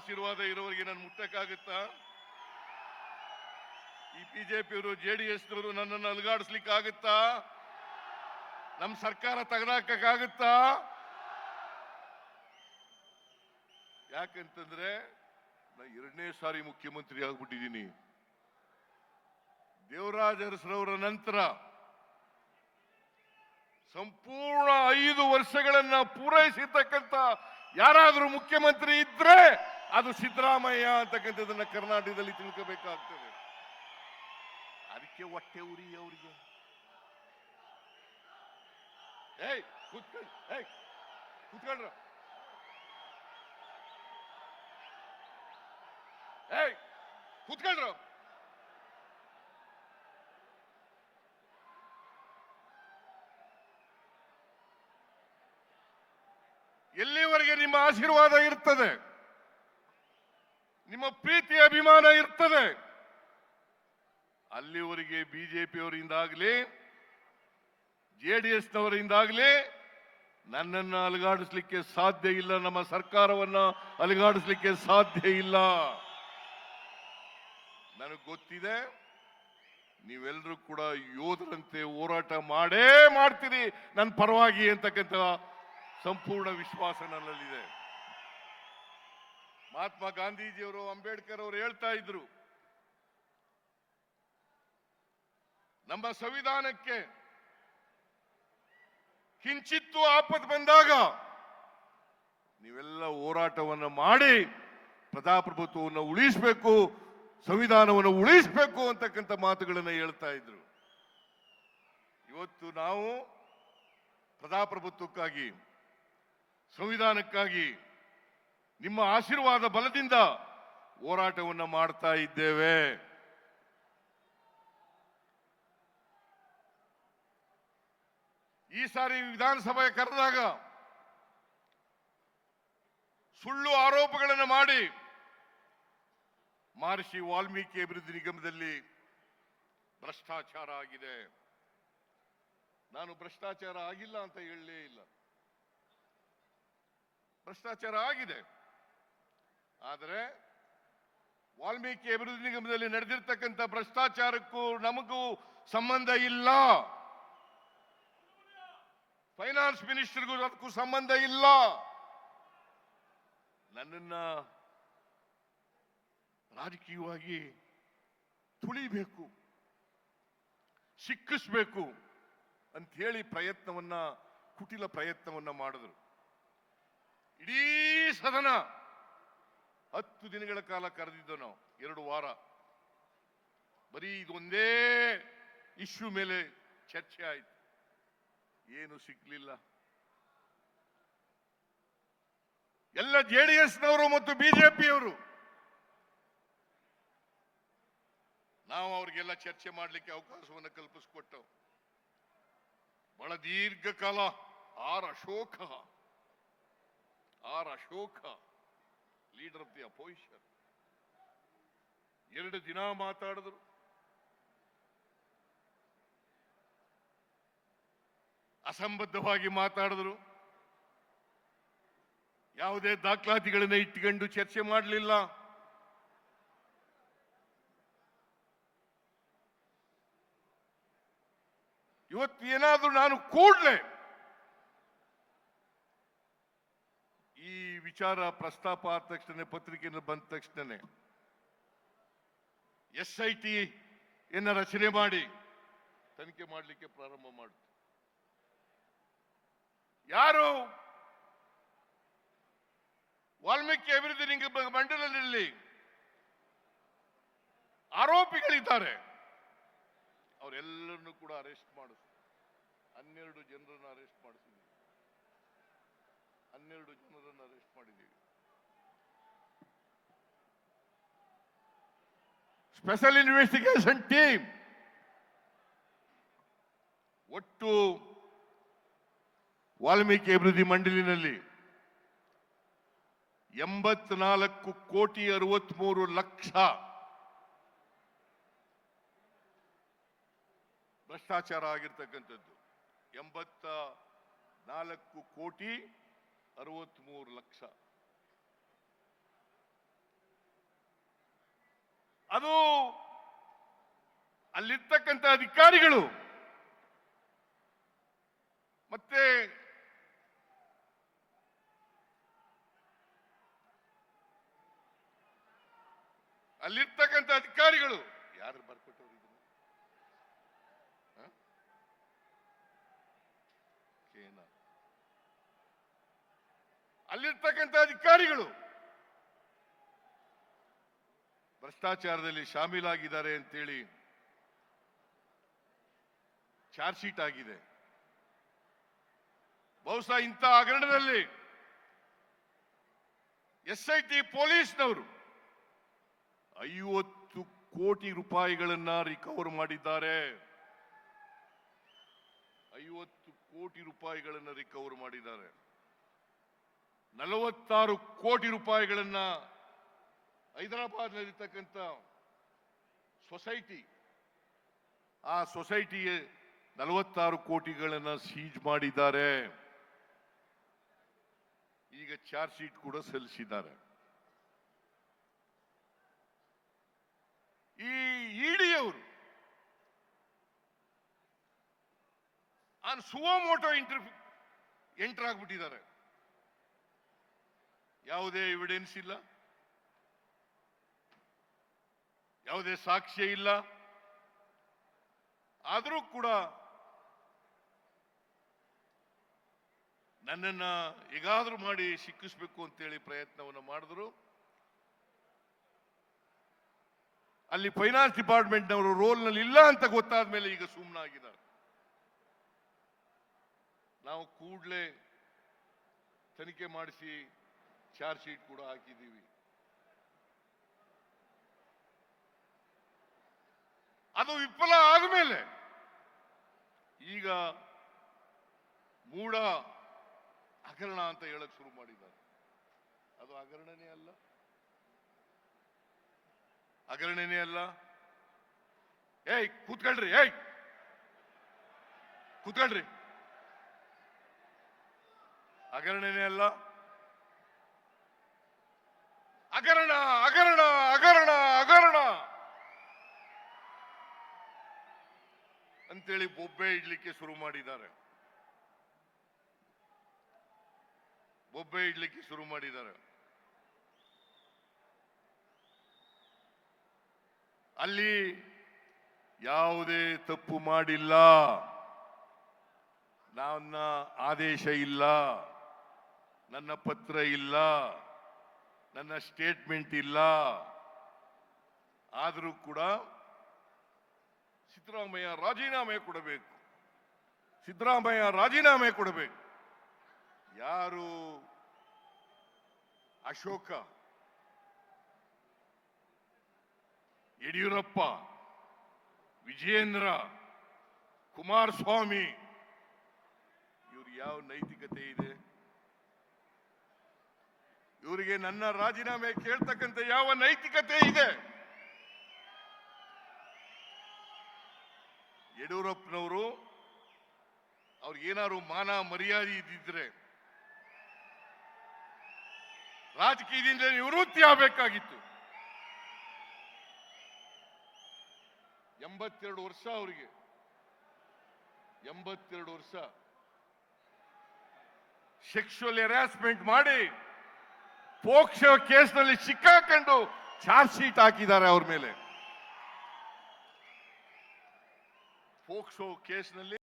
ಆಶೀರ್ವಾದ ಇರೋರಿಗೆ ನಾನು ಮುಟ್ಟಕ್ಕಾಗುತ್ತಾ? ಈ ಬಿಜೆಪಿಯವರು, ಜೆ ಡಿ ಎಸ್ನವರು ನನ್ನನ್ನು ಅಲುಗಾಡಿಸ್ಲಿಕ್ಕೆ ಆಗುತ್ತಾ ನಮ್ಮ ಸರ್ಕಾರ ತೆಗೆದಾಕಕ್ಕಾಗುತ್ತಾ? ಯಾಕಂತಂದ್ರೆ, ನಾ ಎರಡನೇ ಸಾರಿ ಮುಖ್ಯಮಂತ್ರಿ ಆಗ್ಬಿಟ್ಟಿದ್ದೀನಿ. ದೇವರಾಜ ಅರಸರವರ ನಂತರ ಸಂಪೂರ್ಣ ಐದು ವರ್ಷಗಳನ್ನ ಪೂರೈಸಿರ್ತಕ್ಕಂಥ ಯಾರಾದರೂ ಮುಖ್ಯಮಂತ್ರಿ ಇದ್ರೆ ಅದು ಸಿದ್ದರಾಮಯ್ಯ ಅಂತಕ್ಕಂಥದ್ದನ್ನ ಕರ್ನಾಟಕದಲ್ಲಿ ತಿಳ್ಕೋಬೇಕಾಗ್ತದೆ. ಅದಕ್ಕೆ ಹೊಟ್ಟೆ ಉರಿ ಅವರಿಗೆ. ಏಯ್ ಕೂತ್ಕೊಳ್ಳಿ ಏಯ್ ಕೂತ್ಕೊಳ್ರ ಏಯ್ ಕೂತ್ಕೊಳ್ರ ಎಲ್ಲಿವರೆಗೆ ನಿಮ್ಮ ಆಶೀರ್ವಾದ ಇರ್ತದೆ? ನಿಮ್ಮ ಪ್ರೀತಿ ಅಭಿಮಾನ ಇರ್ತದೆ. ಅಲ್ಲಿವರೆಗೆ ಬಿಜೆಪಿಯವರಿಂದಾಗಲಿ, ಜೆ ಡಿ ಎಸ್ನವರಿಂದಾಗಲಿ ನನ್ನನ್ನು ಅಲುಗಾಡಿಸ್ಲಿಕ್ಕೆ ಸಾಧ್ಯ ಇಲ್ಲ, ನಮ್ಮ ಸರ್ಕಾರವನ್ನ ಅಲುಗಾಡಿಸ್ಲಿಕ್ಕೆ ಸಾಧ್ಯ ಇಲ್ಲ. ನನಗೆ ಗೊತ್ತಿದೆ ನೀವೆಲ್ಲರೂ ಕೂಡ ಯೋಧರಂತೆ ಹೋರಾಟ ಮಾಡೇ ಮಾಡ್ತೀರಿ. ನನ್ನ ಪರವಾಗಿ ಅಂತಕ್ಕಂಥ ಸಂಪೂರ್ಣ ವಿಶ್ವಾಸ ನನ್ನಲ್ಲಿದೆ. ಮಹಾತ್ಮ ಗಾಂಧೀಜಿಯವರು, ಅಂಬೇಡ್ಕರ್ ಅವರು ಹೇಳ್ತಾ ಇದ್ರು, ನಮ್ಮ ಸಂವಿಧಾನಕ್ಕೆ ಕಿಂಚಿತ್ತು ಆಪತ್ ಬಂದಾಗ ನೀವೆಲ್ಲ ಹೋರಾಟವನ್ನು ಮಾಡಿ ಪ್ರಜಾಪ್ರಭುತ್ವವನ್ನು ಉಳಿಸಬೇಕು, ಸಂವಿಧಾನವನ್ನು ಉಳಿಸಬೇಕು ಅಂತಕ್ಕಂಥ ಮಾತುಗಳನ್ನು ಹೇಳ್ತಾ ಇದ್ರು. ಇವತ್ತು ನಾವು ಪ್ರಜಾಪ್ರಭುತ್ವಕ್ಕಾಗಿ, ಸಂವಿಧಾನಕ್ಕಾಗಿ ನಿಮ್ಮ ಆಶೀರ್ವಾದ ಬಲದಿಂದ ಹೋರಾಟವನ್ನು ಮಾಡ್ತಾ ಇದ್ದೇವೆ. ಈ ಸಾರಿ ವಿಧಾನಸಭೆ ಕರೆದಾಗ ಸುಳ್ಳು ಆರೋಪಗಳನ್ನು ಮಾಡಿ ಮಹರ್ಷಿ ವಾಲ್ಮೀಕಿ ಅಭಿವೃದ್ಧಿ ನಿಗಮದಲ್ಲಿ ಭ್ರಷ್ಟಾಚಾರ ಆಗಿದೆ. ನಾನು ಭ್ರಷ್ಟಾಚಾರ ಆಗಿಲ್ಲ ಅಂತ ಹೇಳಲೇ ಇಲ್ಲ. ಭ್ರಷ್ಟಾಚಾರ ಆಗಿದೆ. ಆದರೆ ವಾಲ್ಮೀಕಿ ಅಭಿವೃದ್ಧಿ ನಿಗಮದಲ್ಲಿ ನಡೆದಿರ್ತಕ್ಕಂಥ ಭ್ರಷ್ಟಾಚಾರಕ್ಕೂ ನಮಗೂ ಸಂಬಂಧ ಇಲ್ಲ. ಫೈನಾನ್ಸ್ ಮಿನಿಸ್ಟರ್ಗೂ ಅದಕ್ಕೂ ಸಂಬಂಧ ಇಲ್ಲ. ನನ್ನನ್ನ ರಾಜಕೀಯವಾಗಿ ತುಳಿಬೇಕು, ಸಿಕ್ಕಿಸ್ಬೇಕು ಅಂತ ಹೇಳಿ ಪ್ರಯತ್ನವನ್ನ, ಕುಟಿಲ ಪ್ರಯತ್ನವನ್ನ ಮಾಡಿದ್ರು. ಇಡೀ ಸದನ ಹತ್ತು ದಿನಗಳ ಕಾಲ ಕರೆದಿದ್ದು ನಾವು, ಎರಡು ವಾರ. ಬರೀ ಇದೊಂದೇ ಇಶ್ಯೂ ಮೇಲೆ ಚರ್ಚೆ ಆಯ್ತು. ಏನು ಸಿಗ್ಲಿಲ್ಲ. ಎಲ್ಲ ಜೆ ಡಿ ಎಸ್ನವರು ಮತ್ತು ಬಿಜೆಪಿಯವರು ನಾವು ಅವ್ರಿಗೆಲ್ಲ ಚರ್ಚೆ ಮಾಡಲಿಕ್ಕೆ ಅವಕಾಶವನ್ನು ಕಲ್ಪಿಸಿಕೊಟ್ಟವು. ಬಹಳ ದೀರ್ಘಕಾಲ, R Ashoka, R Ashoka. Leader of the opposition ಎರಡು ದಿನ ಮಾತಾಡಿದ್ರು. ಅಸಂಬದ್ಧವಾಗಿ ಮಾತಾಡಿದ್ರು. ಯಾವುದೇ ದಾಖಲಾತಿಗಳನ್ನ ಇಟ್ಟುಕೊಂಡು ಚರ್ಚೆ ಮಾಡಲಿಲ್ಲ. ಇವತ್ತು ಏನಾದರೂ ನಾನು ಕೂಡ್ಲೆ ಈ ವಿಚಾರ ಪ್ರಸ್ತಾಪ ಆದ ತಕ್ಷಣ ಪತ್ರಿಕೆಯಲ್ಲಿ ಬಂದ ತಕ್ಷಣ ಎಸ್ ಐ ಟಿ ಎನ್ನ ರಚನೆ ಮಾಡಿ ತನಿಖೆ ಮಾಡಲಿಕ್ಕೆ ಪ್ರಾರಂಭ ಮಾಡುತ್ತೆ ಯಾರು? ವಾಲ್ಮೀಕಿ ಅಭಿವೃದ್ಧಿ ನಿಂಗ ಮಂಡಲದಲ್ಲಿ ಆರೋಪಿಗಳಿದ್ದಾರೆ. ಅವರೆಲ್ಲರನ್ನು ಕೂಡ ಅರೆಸ್ಟ್ ಮಾಡಿಸ್ತಾರೆ ಹನ್ನೆರಡು ಜನರನ್ನು ಅರೆಸ್ಟ್ ಮಾಡಿಸಿದ್ದೀವಿ ಹನ್ನೆರಡು ಜನರನ್ನು ಅರೆಸ್ಟ್ ಮಾಡಿದ್ದೀವಿ. ಸ್ಪೆಷಲ್ ಇನ್ವೆಸ್ಟಿಗೇಷನ್ ಟೀಮ್ ಒಟ್ಟು ವಾಲ್ಮೀಕಿ ಅಭಿವೃದ್ಧಿ ಮಂಡಳಿನಲ್ಲಿ ಎಂಬತ್ನಾಲ್ಕು ಕೋಟಿ ಅರವತ್ಮೂರು ಲಕ್ಷ ಭ್ರಷ್ಟಾಚಾರ ಆಗಿರ್ತಕ್ಕಂಥದ್ದು. ಎಂಬತ್ತ ನಾಲ್ಕು ಕೋಟಿ ಅರವತ್ಮೂರು ಲಕ್ಷ. ಅದು ಅಲ್ಲಿರ್ತಕ್ಕಂಥ ಅಧಿಕಾರಿಗಳು ಮತ್ತೆ ಅಲ್ಲಿರ್ತಕ್ಕಂಥ ಅಧಿಕಾರಿಗಳು ಯಾರು ಬರ್ಕೊಟ್ಟವ್ರು ಅಲ್ಲಿರ್ತಕ್ಕಂಥ ಅಧಿಕಾರಿಗಳು ಭ್ರಷ್ಟಾಚಾರದಲ್ಲಿ ಶಾಮೀಲಾಗಿದ್ದಾರೆ ಅಂತೇಳಿ ಚಾರ್ಜ್ ಶೀಟ್ ಆಗಿದೆ. ಬಹುಶಃ ಇಂಥ ಹಗರಣದಲ್ಲಿ ಎಸ್ ಐ ಟಿ ಪೊಲೀಸ್ನವರು ಐವತ್ತು ಕೋಟಿ ರೂಪಾಯಿಗಳನ್ನ ರಿಕವರ್ ಮಾಡಿದ್ದಾರೆ. ಐವತ್ತು ಕೋಟಿ ರೂಪಾಯಿಗಳನ್ನ ರಿಕವರ್ ಮಾಡಿದ್ದಾರೆ. ನಲವತ್ತಾರು ಕೋಟಿ ರೂಪಾಯಿಗಳನ್ನ ಹೈದರಾಬಾದ್ನಲ್ಲಿರ್ತಕ್ಕಂಥ ಸೊಸೈಟಿ, ಆ ಸೊಸೈಟಿಗೆ ನಲವತ್ತಾರು ಕೋಟಿಗಳನ್ನು ಸೀಜ್ ಮಾಡಿದ್ದಾರೆ. ಈಗ ಚಾರ್ಜ್ ಶೀಟ್ ಕೂಡ ಸಲ್ಲಿಸಿದ್ದಾರೆ. ಈ ಇಡಿಯವರು on suo motu inter enter ಆಗ್ಬಿಟ್ಟಿದ್ದಾರೆ ಯಾವುದೇ ಎವಿಡೆನ್ಸ್ ಇಲ್ಲ. ಯಾವುದೇ ಸಾಕ್ಷ್ಯ ಇಲ್ಲ. ಆದರೂ ಕೂಡ ನನ್ನನ್ನು ಹೇಗಾದರೂ ಮಾಡಿ ಸಿಕ್ಕಿಸ್ಬೇಕು ಅಂತೇಳಿ ಪ್ರಯತ್ನವನ್ನು ಮಾಡಿದ್ರು. ಅಲ್ಲಿ ಫೈನಾನ್ಸ್ ಡಿಪಾರ್ಟ್ಮೆಂಟ್ನವರು ರೋಲ್ನಲ್ಲಿ ಇಲ್ಲ ಅಂತ ಗೊತ್ತಾದ ಮೇಲೆ ಈಗ ಸುಮ್ಮನಾಗಿದ್ದಾರೆ ನಾವು ಕೂಡಲೇ ತನಿಖೆ ಮಾಡಿಸಿ ಚಾರ್ಜ್ ಶೀಟ್ ಕೂಡ ಹಾಕಿದ್ದೀವಿ. ಅದು ವಿಫಲ ಆದಮೇಲೆ ಈಗ ಮೂಡ ಹಗರಣ ಅಂತ ಹೇಳಕ್ ಶುರು ಮಾಡಿದ್ದಾರೆ. ಅದು ಹಗರಣನೇ ಅಲ್ಲ. ಹಗರಣನೇ ಅಲ್ಲ. ಏಯ್, ಕೂತ್ಕೊಳ್ರಿ ಏಯ್! ಕೂತ್ಕೊಳ್ರಿ. ಹಗರಣನೇ ಅಲ್ಲ. ಹಗರಣ ಹಗರಣ ಹಗರಣ ಹಗರಣ. ಅಂತೇಳಿ ಬೊಬ್ಬೆ ಇಡ್ಲಿಕ್ಕೆ ಶುರು ಮಾಡಿದ್ದಾರೆ. ಬೊಬ್ಬೆ ಇಡ್ಲಿಕ್ಕೆ ಶುರು ಮಾಡಿದ್ದಾರೆ. ಅಲ್ಲಿ ಯಾವುದೇ ತಪ್ಪು ಮಾಡಿಲ್ಲ. ನನ್ನ ಆದೇಶ ಇಲ್ಲ. ನನ್ನ ಪತ್ರ ಇಲ್ಲ. ನನ್ನ ಸ್ಟೇಟ್ಮೆಂಟ್ ಇಲ್ಲ. ಆದರೂ ಕೂಡ ಸಿದ್ದರಾಮಯ್ಯ ರಾಜೀನಾಮೆ ಕೊಡಬೇಕು. ಸಿದ್ದರಾಮಯ್ಯ ರಾಜೀನಾಮೆ ಕೊಡಬೇಕು. ಯಾರು? ಅಶೋಕ. ಯಡಿಯೂರಪ್ಪ. ವಿಜೇಂದ್ರ ಕುಮಾರಸ್ವಾಮಿ. ಇವ್ರು ಯಾವ ನೈತಿಕತೆ ಇದೆ? ಇವರಿಗೆ ನನ್ನ ರಾಜೀನಾಮೆ ಕೇಳ್ತಕ್ಕಂಥ ಯಾವ ನೈತಿಕತೆ ಇದೆ? ಯಡಿಯೂರಪ್ಪನವರು ಅವ್ರಿಗೇನಾದ್ರು ಮಾನ ಮರ್ಯಾದೆ ಇದ್ದಿದ್ರೆ ರಾಜಕೀಯದಿಂದ ನಿವೃತ್ತಿ ಆಗಬೇಕಾಗಿತ್ತು. ಎಂಬತ್ತೆರಡು ವರ್ಷ ಅವರಿಗೆ. ಎಂಬತ್ತೆರಡು ವರ್ಷ. ಸೆಕ್ಷುವಲ್ ಹೆರಾಸ್ಮೆಂಟ್ ಮಾಡಿ ಪೋಕ್ಷೋ ಕೇಸ್ನಲ್ಲಿ ಸಿಕ್ಕಾಕೊಂಡು ಚಾರ್ಜ್ ಶೀಟ್ ಹಾಕಿದ್ದಾರೆ ಅವ್ರ ಮೇಲೆ. ಪೋಕ್ಸೋ ಕೇಸ್ನಲ್ಲಿ